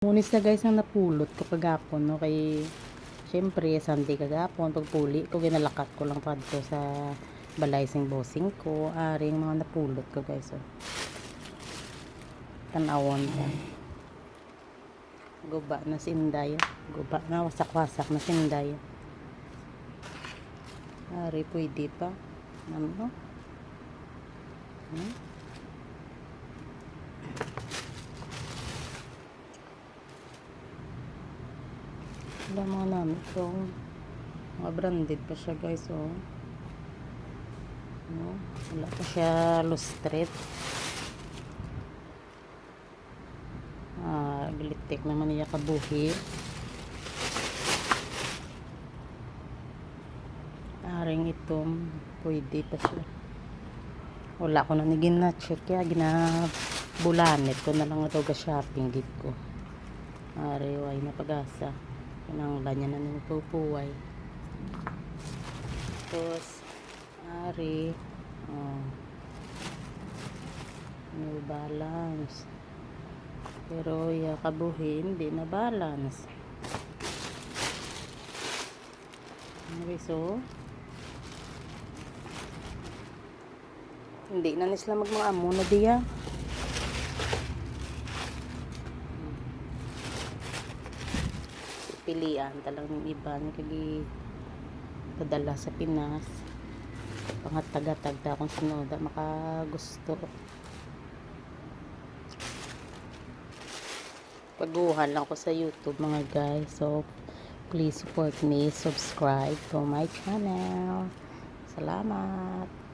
Munis na guys ang napulot ko kagapon no kay syempre Sunday kagapon pagpuli ko ginalakat ko lang pa dito sa balay sing bossing ko aring mga napulot ko guys oh. Tanawon ko. Guba na sinday. Guba na wasak-wasak na sinday. Ari pwede pa. Ano? Hmm? Wala mga namin ito. Mga branded pa siya guys oh. No? Wala pa siya lustret. Ah, glitik naman niya kabuhi. Aring itong pwede pa siya. Wala ko na nigin na check kaya ginabulanit ko na lang ito ga shopping git ko. Ari, way na pag-asa. Kinanglan niya na ng pupuway. Tapos, ari, oh, no balance. Pero, ya kabuhi, hindi na balance. Okay, so, hindi na nisla magmang amo na diya. Pilian talagang iba kagi padala sa Pinas. Pangatag-tag ta kung sino da makagusto. Paguhan lang ko sa YouTube mga guys. So please support me. Subscribe to my channel. Salamat